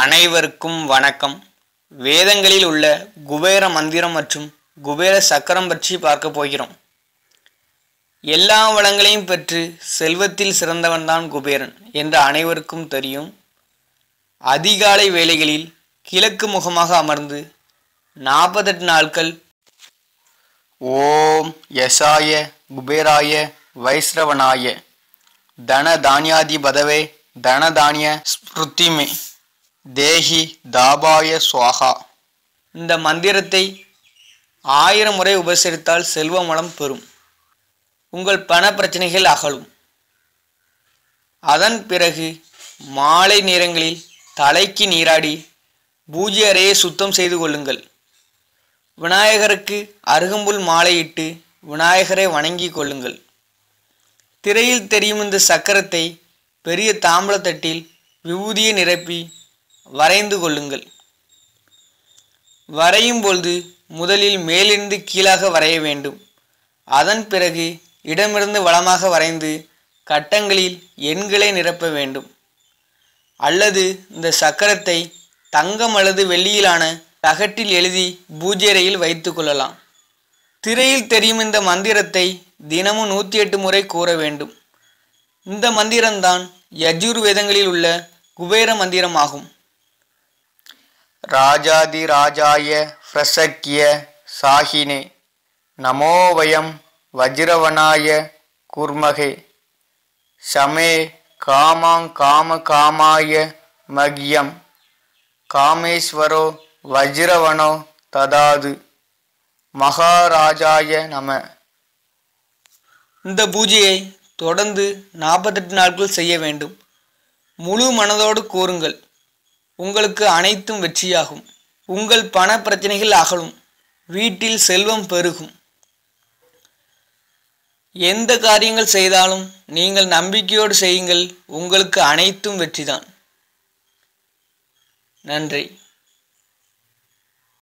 அனைவருக்கும் வணக்கம். வேதங்களில் உள்ள குபேர மந்திரம் மற்றும் குபேர சக்கரம் பற்றி பார்க்க போகிறோம். எல்லா வளங்களையும் பெற்று செல்வத்தில் சிறந்தவன்தான் குபேரன் என்று அனைவருக்கும் தெரியும். அதிகாலை வேளைகளில் கிழக்கு முகமாக அமர்ந்து நாற்பத்தெட்டு நாட்கள் ஓம் யசாய குபேராய வைஸ்ரவனாய தன தானியாதி பதவே தன தானிய ஸ்மிருத்திமே தேஹி தாபாய சுவாகா. இந்த மந்திரத்தை ஆயிரம் முறை உபசரித்தால் செல்வ வளம் பெறும். உங்கள் பண பிரச்சனைகள் அகலும். அதன் பிறகு மாலை நேரங்களில் தலைக்கு நீராடி பூஜை அறையை சுத்தம் செய்து கொள்ளுங்கள். விநாயகருக்கு அருகம்புல் மாலையிட்டு விநாயகரை வணங்கி கொள்ளுங்கள். திரையில் தெரியும் இந்த சக்கரத்தை பெரிய தாம்பளத்தட்டில் விபூதியை நிரப்பி வரைந்து கொள்ளுங்கள். வரையும் பொழுது முதலில் மேலிருந்து கீழாக வரைய வேண்டும். அதன் பிறகு இடமிருந்து வளமாக வரைந்து கட்டங்களில் எண்களை நிரப்ப வேண்டும். அல்லது இந்த சக்கரத்தை தங்கம் அல்லது வெள்ளியிலான தகட்டில் எழுதி பூஜை அறையில் வைத்து கொள்ளலாம். திரையில் தெரியும் இந்த மந்திரத்தை தினமும் நூற்றி எட்டு முறை கூற வேண்டும். இந்த மந்திரம்தான் யஜுர்வேதங்களில் உள்ள குபேர மந்திரமாகும். ராஜாதி ராஜாய பிரசக்கிய சாகினே நமோவயம் வஜ்ரவனாய குர்மகே. சமே காமாங் காம காமாய மகியம் காமேஸ்வரோ வஜ்ரவனோ ததாது. மகாராஜாய நம. இந்த பூஜையை தொடர்ந்து நாற்பத்தெட்டு நாட்கள் செய்ய வேண்டும். முழு மனதோடு கூறுங்கள். உங்களுக்கு அனைத்தும் வெற்றியாகும். உங்கள் பண பிரச்சனைகள் அகலும். வீட்டில் செல்வம் பெருகும். எந்த காரியங்கள் செய்தாலும் நீங்கள் நம்பிக்கையோடு செய்யுங்கள். உங்களுக்கு அனைத்தும் வெற்றிதான். நன்றி.